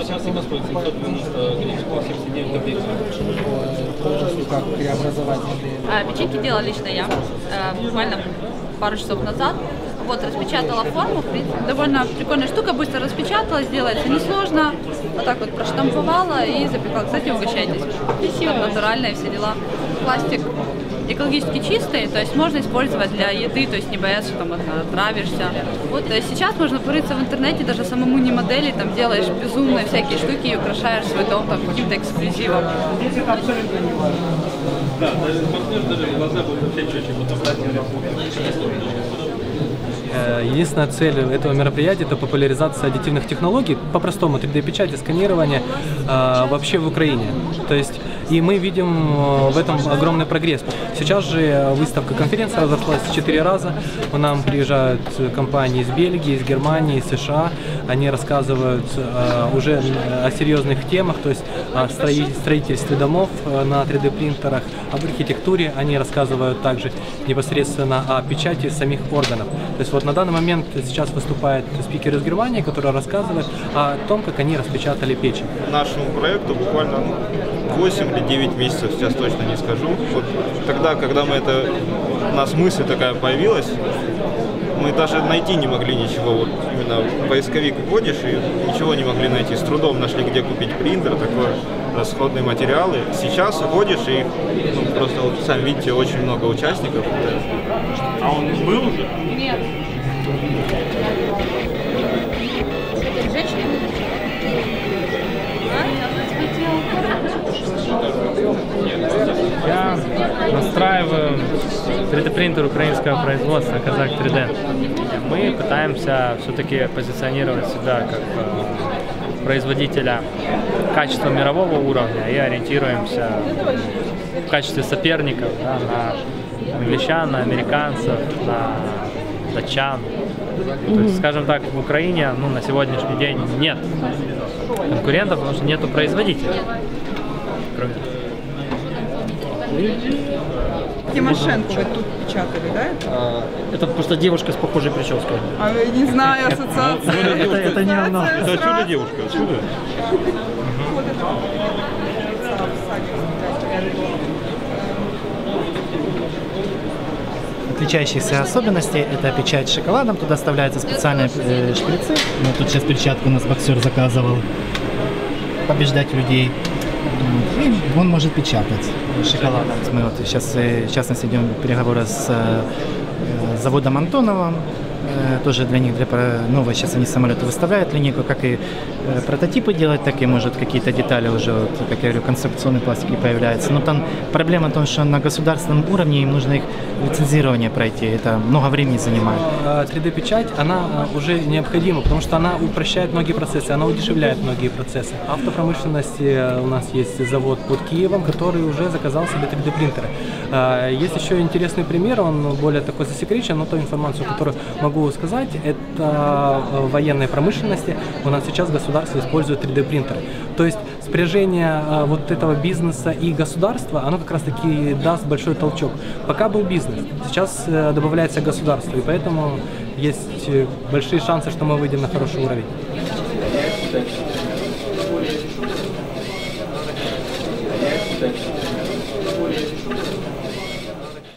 Сколько стоит 790 греческих 79 копеек? Полностью как преобразовать модель. А, Печеньки делала лично я, э, буквально пару часов назад. Вот, распечатала форму, в принципе, довольно прикольная штука, быстро распечатала, делается несложно. Вот так вот проштамповала и запекла. Кстати, угощайтесь. Красиво, натуральные все дела. Пластик экологически чистый, то есть можно использовать для еды, то есть не бояться, там отравишься. Вот, то есть сейчас можно порыться в интернете, даже самому не модели, там делаешь безумные всякие штуки и украшаешь свой дом там каким-то эксклюзивом. Да, даже партнер даже глаза будут вообще четче, вот Единственная цель этого мероприятия – это популяризация аддитивных технологий, по-простому 3D-печати, сканирование э, вообще в Украине. То есть и мы видим э, в этом огромный прогресс. Сейчас же выставка конференция разошлась в четыре раза. К нам приезжают компании из Бельгии, из Германии, из США. Они рассказывают э, уже о серьезных темах, то есть о строи- строительстве домов э, на 3D принтерах, об архитектуре. Они рассказывают также непосредственно о печати самих органов. То есть вот на данный момент сейчас выступает спикер из Германии, который рассказывает о том, как они распечатали печень. нашему проекту буквально ну, 8 или 9 месяцев, сейчас точно не скажу. Вот тогда, когда мы это, у нас мысль такая появилась, мы даже найти не могли ничего. Вот именно в поисковик вводишь и ничего не могли найти. С трудом нашли, где купить принтер, такое расходные материалы. Сейчас вводишь и ну, просто вот сами видите, очень много участников. А он был уже? Нет. Настраиваю 3D принтер украинского производства Казак 3D. Мы пытаемся все-таки позиционировать себя как э, производителя качества мирового уровня и ориентируемся в качестве соперников да, на англичан, на американцев, на датчан. То есть, скажем так, в Украине ну, на сегодняшний день нет конкурентов, потому что нету производителей. Кроме Тимошенко вы тут печатали, да? Это просто девушка с похожей прической. А я не знаю, ассоциация. Это, это не она. Ассоциация сразу. девушка, отсюда? Вот это. отличающихся особенностей это печать с шоколадом. Туда вставляются специальные э, шприцы. Ну, тут сейчас перчатку у нас боксер заказывал. Побеждать людей. И он может печатать шоколадом. Мы вот сейчас, э, в частности, идем переговоры с э, заводом Антонова. Э, Тоже для них, для новые сейчас они самолеты выставляют линейку, как и э, прототипы делать, так и, может, какие-то детали уже, вот, как я говорю, конструкционные пластики появляются. Но там проблема в том, что на государственном уровне им нужно их лицензирование пройти. Это много времени занимает. А 3D-печать, она а, уже необходима, потому что она упрощает многие процессы, она удешевляет многие процессы. Автопромышленности э, у нас есть завод под Киевом, который уже заказал себе 3D-принтеры. А, Есть еще интересный пример, он более такой засекречен, но ту информацию, которую могу сказать, это э, в военной промышленности у нас сейчас государство использует 3D-принтеры. То есть спряжение э, вот этого бизнеса и государства, оно как раз таки даст большой толчок. Пока был бизнес, сейчас э, добавляется государство, и поэтому есть э, большие шансы, что мы выйдем на хороший уровень.